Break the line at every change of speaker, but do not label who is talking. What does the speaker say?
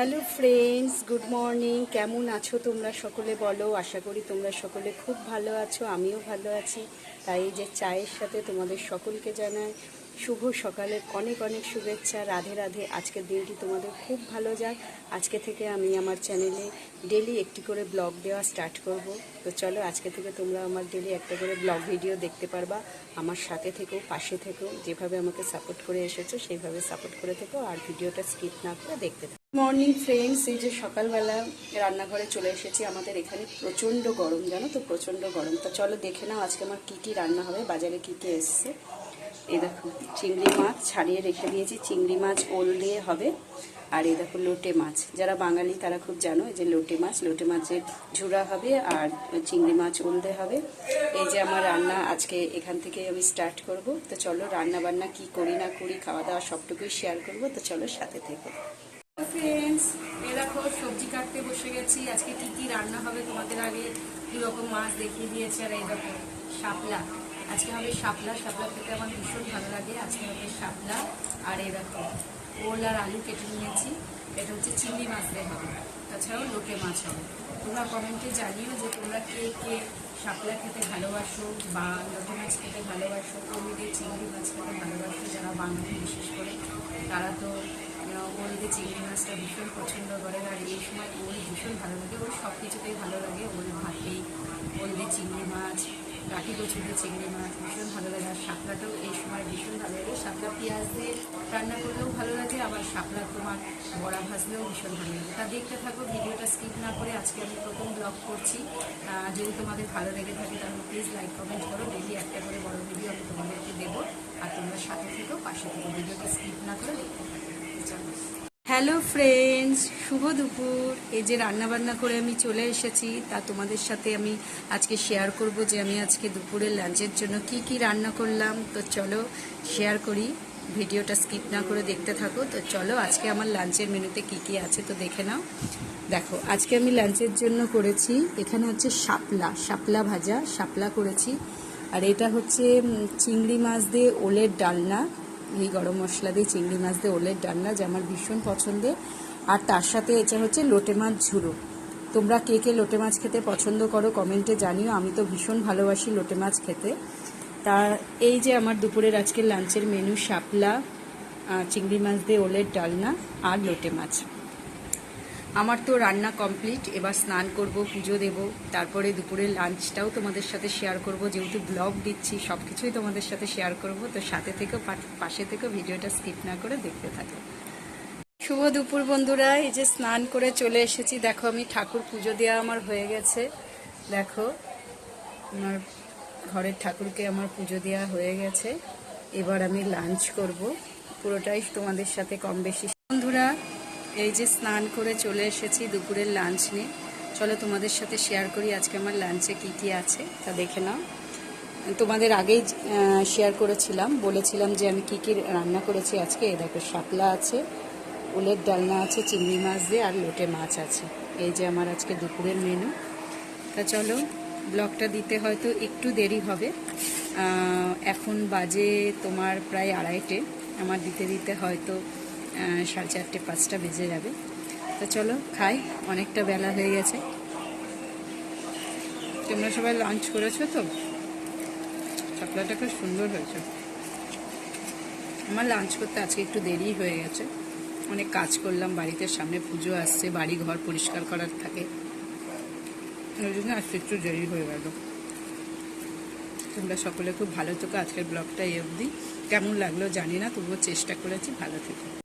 Hello friends, good morning. কেমন আছো তোমরা সকলে বলো? আশা করি তোমরা সকলে খুব ভালো আছো, আমিও ভালো আছি। তাই এই যে চায়ের সাথে তোমাদের সকলকে জানাই শুভ সকালে, অনেক অনেক শুভেচ্ছা। রাধে রাধে, আজকের দিনটি তোমাদের খুব ভালো যাক। আজকে থেকে আমি আমার চ্যানেলে ডেলি একটি করে ব্লগ দেওয়া স্টার্ট করব। তো চলো আজকে থেকে তোমরা আমার ডেলি একটা করে ব্লগ ভিডিও দেখতে পারবা। আমার সাথে থেকেও পাশে থেকেও যেভাবে আমাকে সাপোর্ট করে এসেছ, সেইভাবে সাপোর্ট করে থেকো। আর ভিডিওটা স্কিপ না করে দেখতে মর্নিং ফ্রেন্ডস এই যে সকালবেলা রান্নাঘরে চলে এসেছি, আমাদের এখানে প্রচণ্ড গরম, জানো তো? প্রচণ্ড গরম। তো চলো দেখে নাও আজকে আমার কী কী রান্না হবে, বাজারে কী কী এসছে। এই দেখো, চিংড়ি মাছ ছাড়িয়ে রেখে দিয়েছি। চিংড়ি মাছ ওল দিয়ে হবে, আর এই দেখো লোটে মাছ। যারা বাঙালি, তারা খুব জানো এই যে লোটে মাছ। লোটে মাছের ঝুড়া হবে, আর চিংড়ি মাছ দিয়ে হবে। এই যে আমার রান্না আজকে এখান থেকে আমি স্টার্ট করব। তো চলো রান্না বান্না কি করি না করি, খাওয়া দাওয়া সবটুকুই শেয়ার করব। তো চলো সাথে থেকে। ফ্রেন্ডস এ দেখো, সবজি কাটতে বসে গেছি। আজকে কি কি রান্না হবে তোমাদের আগে দু রকম মাছ দেখিয়ে দিয়েছে, আর এই দেখো, শাপলা। আজকে হবে শাপলা। শাপলা খেতে আমার ভীষণ ভালো লাগে। আজকে হবে শাপলা। আর দেখো, ওল আর আলু কেটে নিয়েছি। এটা হচ্ছে চিংড়ি মাছ হবে। তাছাড়াও লোটে মাছ হবে। তোমরা কমেন্টে জানিও যে তোমরা কে কে শাপলা খেতে ভালোবাসো বা লোটে মাছ খেতে ভালোবাসো। দিয়ে চিংড়ি মাছ খেতে ভালোবাসো, যারা বাঙালি বিশেষ করে, তারা তো ওল চিংড়ি মাছটা ভীষণ পছন্দ করে, আর এই সময় ওল ভীষণ ভালো লাগে। ওর সব কিছুতেই ভালো লাগে। ওর ভাতে ওল চিংড়ি মাছ কাঠি কচু চিংড়ি মাছ, ভীষণ ভালো লাগে। আর শাপলাটাও এই সময় ভীষণ ভালো লাগে। শাপলা পেঁয়াজ দিয়ে রান্না করলেও ভালো লাগে, আবার শাপলা তোমার বড়া ভাজলেও ভীষণ ভালো লাগে। তা দেখতে থাকো, ভিডিওটা স্কিপ না করে আজকে আমি প্রথম ব্লগ করছি। যদি তোমাদের ভালো লেগে থাকে তাহলে প্লিজ লাইক কমেন্ট করো। ডেলি একটা করে বড় ভিডিও আমি তোমাদেরকে দেবো। আর তোমরা সাথে থেকেও পাশে থেকে। ভিডিওটা স্কিপ না করে দেখতে থাকো। হ্যালো ফ্রেন্ডস শুভ দুপুর। এই যে রান্না বান্না করে আমি চলে এসেছি, তা তোমাদের সাথে আমি আজকে শেয়ার করব যে আমি আজকে দুপুরের লাঞ্চের জন্য কি কি রান্না করলাম। তো চলো শেয়ার করি। ভিডিওটা স্কিপ না করে দেখতে থাকো। তো চলো আজকে আমার লাঞ্চের মেনুতে কি কি আছে তো দেখে নাও। দেখো, আজকে আমি লাঞ্চের জন্য করেছি, এখানে হচ্ছে শাপলা শাপলা ভাজা, শাপলা করেছি। আর এটা হচ্ছে চিংড়ি মাছ দিয়ে ওলের ডালনা। এই গরম মশলা দিয়ে চিংড়ি মাছ দিয়ে ওলের ডান্না যে আমার ভীষণ পছন্দের। আর তার সাথে এটা হচ্ছে লোটে মাছ ঝুড়ো তোমরা কে কে লোটে মাছ খেতে পছন্দ করো কমেন্টে জানিও। আমি তো ভীষণ ভালোবাসি লোটে মাছ খেতে। তা এই যে আমার দুপুরের আজকের লাঞ্চের মেনু শাপলা চিংড়ি মাছ দিয়ে ওলের ডালনা আর লোটে মাছ। আমার তো রান্না কমপ্লিট এবার স্নান করব, পুজো দেব, তারপরে দুপুরের লাঞ্চটাও তোমাদের সাথে শেয়ার করব, যেহেতু ব্লগ দিচ্ছি সব কিছুই তোমাদের সাথে শেয়ার করব, তো সাথে থেকে পাশে থেকে ভিডিওটা স্কিপ না করে দেখতে থাকো। শুভ দুপুর বন্ধুরা, এই যে স্নান করে চলে এসেছি, দেখো আমি ঠাকুর পুজো দেওয়া আমার হয়ে গেছে, দেখো, আমার ঘরের ঠাকুরকে আমার পুজো দেওয়া হয়ে গেছে, এবার আমি লাঞ্চ করব, পুরোটাই তোমাদের সাথে কম বেশি। বন্ধুরা এই যে স্নান করে চলে এসেছি দুপুরের লাঞ্চ নিয়ে। চলো তোমাদের সাথে শেয়ার করি আজকে আমার লাঞ্চে কী কী আছে, তা দেখে নাও। তোমাদের আগেই শেয়ার করেছিলাম, বলেছিলাম যে আমি কি কী রান্না করেছি আজকে। এ দেখো শাপলা আছে, উলের ডালনা আছে, চিংড়ি মাছ দিয়ে, আর লোটে মাছ আছে। এই যে আমার আজকে দুপুরের মেনু তা চলো ব্লগটা দিতে হয়তো একটু দেরি হবে। এখন বাজে তোমার প্রায় আড়াইটে। আমার দিতে দিতে হয়তো সাড়ে চারটে, পাঁচটা বেজে যাবে। তো চলো, খাই। অনেকটা বেলা হয়ে গেছে। তোমরা সবাই লাঞ্চ করেছ তো? চকলেটটা খুব সুন্দর হয়েছে। আমার লাঞ্চ করতে আজকে একটু দেরি হয়ে গেছে। অনেক কাজ করলাম, বাড়িতে সামনে পুজো আসছে বাড়ি ঘর পরিষ্কার করার থাকে। ওই জন্য আজকে একটু দেরি হয়ে গেল। তোমরা সকলে খুব ভালো থেকো। আজকের ব্লগটা এই অবধি। কেমন লাগল জানি না, তবুও চেষ্টা করেছি ভালো থেকো।